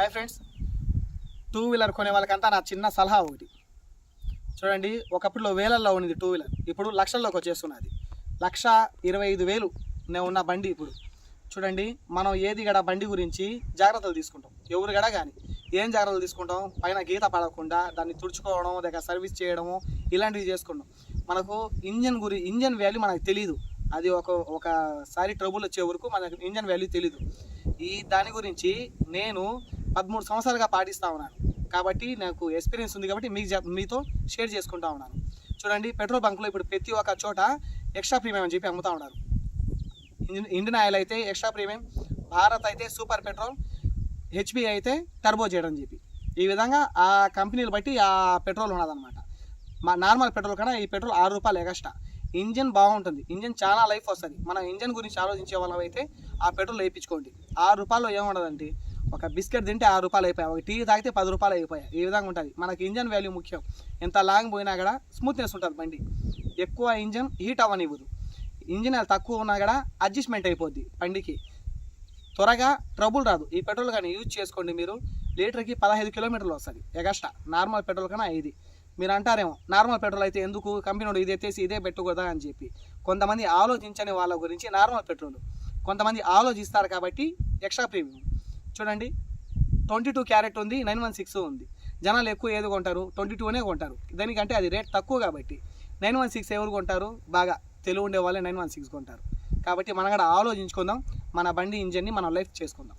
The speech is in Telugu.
Hi friends. టూ వీలర్ కొనే వాళ్ళకంతా నా చిన్న సలహా ఒకటి. చూడండి ఒకప్పుడులో వేలల్లో ఉన్నది టూ వీలర్. ఇప్పుడు లక్షల్లోకి వచ్చేస్తున్నది. లక్ష ఇరవై ఐదు వేలు నేను ఉన్న బండి ఇప్పుడు. చూడండి మనం ఏది గడ బండి గురించి జాగ్రత్తలు తీసుకుంటాం. ఎవరు గడ కానీ ఏం జాగ్రత్తలు తీసుకుంటాం? పైన గీత పడకుండా దాన్ని తుడుచుకోవడం దగ్గర సర్వీస్ చేయడము ఇలాంటివి చేసుకుంటాం. మనకు ఇంజన్ గురి ఇంజన్ వాల్యూ మనకు తెలియదు అది ఒక ఒకసారి ట్రబుల్ వచ్చే వరకు మనకు ఇంజన్ వాల్యూ తెలీదు. ఈ దాని గురించి నేను పదమూడు సంవత్సరాలుగా పాటిస్తూ ఉన్నాను. కాబట్టి నాకు ఎక్స్పీరియన్స్ ఉంది కాబట్టి మీకు మీతో షేర్ చేసుకుంటా ఉన్నాను. చూడండి పెట్రోల్ బంక్లో ఇప్పుడు ప్రతి ఒక్క చోట ఎక్స్ట్రా ప్రీమియం అని చెప్పి అమ్ముతా ఉన్నారు. ఇండియన్ ఇండియన్ ఆయిల్ అయితే ఎక్స్ట్రా ప్రీమియం భారత్ అయితే సూపర్ పెట్రోల్ హెచ్పి అయితే టర్బో చేయడం చెప్పి. ఈ విధంగా ఆ కంపెనీలు బట్టి ఆ పెట్రోల్ ఉన్నదన్నమాట. మా నార్మల్ పెట్రోల్ కన్నా ఈ పెట్రోల్ ఆరు రూపాయలు ఎగస్ట్రా ఇంజన్ బాగుంటుంది. ఇంజన్ చాలా లైఫ్ వస్తుంది. మన ఇంజన్ గురించి ఆలోచించే వాళ్ళం అయితే ఆ పెట్రోల్ వేయించుకోండి. ఆరు రూపాయలు ఏముండదండి? ఒక బిస్కెట్ తింటే ఆరు రూపాయలు అయిపోయాయి. ఒక టీ తాగితే పది రూపాయలు అయిపోయాయి. ఈ విధంగా ఉంటుంది? మనకి ఇంజన్ వాల్యూ ముఖ్యం. ఎంత లాంగ్ పోయినా కూడా స్మూత్నెస్ ఉంటుంది బండి. ఎక్కువ ఇంజన్ హీట్ అవ్వనివ్వదు. ఇంజిన్ తక్కువ ఉన్నా కూడా అడ్జస్ట్మెంట్ అయిపోద్ది బండికి. త్వరగా ట్రబుల్ రాదు. ఈ పెట్రోల్ కానీ యూజ్ చేసుకోండి మీరు. లీటర్కి పదహైదు కిలోమీటర్లు వస్తుంది. ఎగస్ట్రా నార్మల్ పెట్రోల్ కన్నా ఇది మీరు అంటారేమో నార్మల్ పెట్రోల్ అయితే ఎందుకు? కంపెనీ ఇది ఎత్తేసి ఇదే పెట్టుకోదా అని చెప్పి. కొంతమంది ఆలోచించని వాళ్ళ గురించి నార్మల్ పెట్రోల్. కొంతమంది ఆలోచిస్తారు కాబట్టి ఎక్స్ట్రా ప్రీమియం. చూడండి. ట్వంటీ టూ క్యారెట్ ఉంది నైన్ వన్ సిక్స్ ఉంది. జనాలు ఎక్కువ ఏది కొంటారు? ట్వంటీ టూనే కొంటారు. దానికంటే అది రేట్ తక్కువ కాబట్టి. నైన్ వన్ సిక్స్ ఎవరు కొంటారు? బాగా తెలివి ఉండే వాళ్ళే నైన్ వన్ సిక్స్ కొంటారు. కాబట్టి మనం కూడా ఆలోచించుకుందాం మన బండి ఇంజన్ని మనం లైఫ్ చేసుకుందాం.